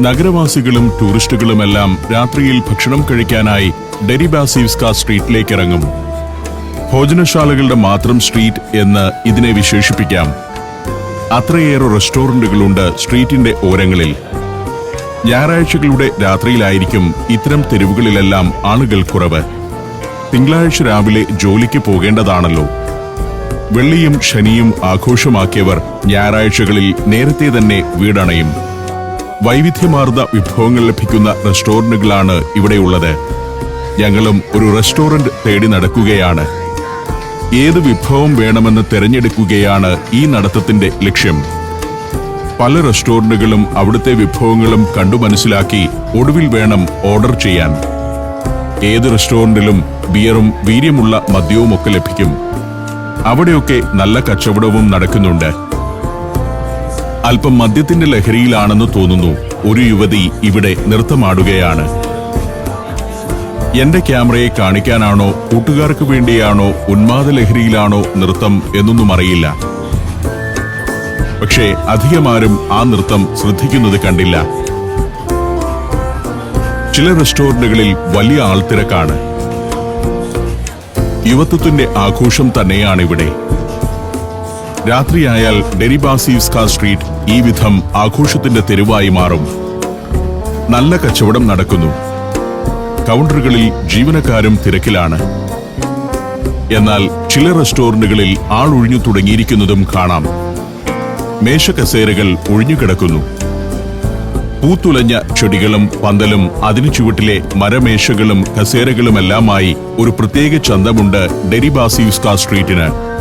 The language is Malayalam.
നഗരവാസികളും ടൂറിസ്റ്റുകളുമെല്ലാം രാത്രിയിൽ ഭക്ഷണം കഴിക്കാനായി ഡെരിബാസീവ്സ്ക സ്ട്രീറ്റിലേക്ക് ഇറങ്ങും ഭോജനശാലകളുടെ മാത്രം സ്ട്രീറ്റ് എന്ന് ഇതിനെ വിശേഷിപ്പിക്കാം. അത്രയേറെ റെസ്റ്റോറന്റുകളുണ്ട് സ്ട്രീറ്റിന്റെ ഓരങ്ങളിൽ. ഞായറാഴ്ചകളുടെ രാത്രിയിലായിരിക്കും ഇത്തരം തെരുവുകളിലെല്ലാം ആളുകൾ കുറവ്. തിങ്കളാഴ്ച രാവിലെ ജോലിക്ക് പോകേണ്ടതാണല്ലോ. വെള്ളിയും ശനിയും ആഘോഷമാക്കിയവർ ഞായറാഴ്ചകളിൽ നേരത്തെ തന്നെ വീടണയും. വൈവിധ്യമാർന്ന വിഭവങ്ങൾ ലഭിക്കുന്ന റെസ്റ്റോറന്റുകളാണ് ഇവിടെയുള്ളത്. ഞങ്ങളും ഒരു റെസ്റ്റോറന്റ് തേടി നടക്കുകയാണ്. ഏത് വിഭവം വേണമെന്ന് തിരഞ്ഞെടുക്കുകയാണ് ഈ നടത്തത്തിന്റെ ലക്ഷ്യം. പല റെസ്റ്റോറന്റുകളും അവിടുത്തെ വിഭവങ്ങളും കണ്ടു മനസ്സിലാക്കി ഒടുവിൽ വേണം ഓർഡർ ചെയ്യാൻ. ഏത് റെസ്റ്റോറന്റിലും ബിയറും വീര്യമുള്ള മദ്യവും ഒക്കെ ലഭിക്കും. അവിടെയൊക്കെ നല്ല കച്ചവടവും നടക്കുന്നുണ്ട്. അല്പം മദ്യത്തിന്റെ ലഹരിയിലാണെന്ന് തോന്നുന്നു. ഒരു യുവതി ഇവിടെ നൃത്തമാടുകയാണ്. എന്റെ ക്യാമറയെ കാണിക്കാനാണോ കൂട്ടുകാർക്ക് വേണ്ടിയാണോ ഉന്മാദ ലഹരിയിലാണോ നൃത്തം എന്നൊന്നും അറിയില്ല. പക്ഷേ അധികമാരും ആ നൃത്തം ശ്രദ്ധിക്കുന്നത് കണ്ടില്ല. ചില റെസ്റ്റോറന്റുകളിൽ വലിയ ആൾത്തിരക്കാണ്. യുവത്വത്തിന്റെ ആഘോഷം തന്നെയാണ് ഇവിടെ രാത്രിയായാൽ ഡെരിബാസീവ്സ്ക സ്ട്രീറ്റ് ഈ വിധം ആഘോഷത്തിന്റെ തെരുവായി മാറും. നല്ല കച്ചവടം നടക്കുന്നു. കൗണ്ടറുകളിൽ ജീവനക്കാരും തിരക്കിലാണ്. എന്നാൽ ചില റെസ്റ്റോറന്റുകളിൽ ആളൊഴിഞ്ഞു തുടങ്ങിയിരിക്കുന്നതും കാണാം. മേശക്കസേരകൾ ഒഴിഞ്ഞുകിടക്കുന്നു. പൂത്തുലഞ്ഞ ചെടികളും പന്തലും അതിനു ചുവട്ടിലെ മരമേശകളും കസേരകളുമെല്ലാമായി ഒരു പ്രത്യേക ചന്തമുണ്ട് ഡെരിബാസീവ്സ്ക സ്ട്രീറ്റിന്.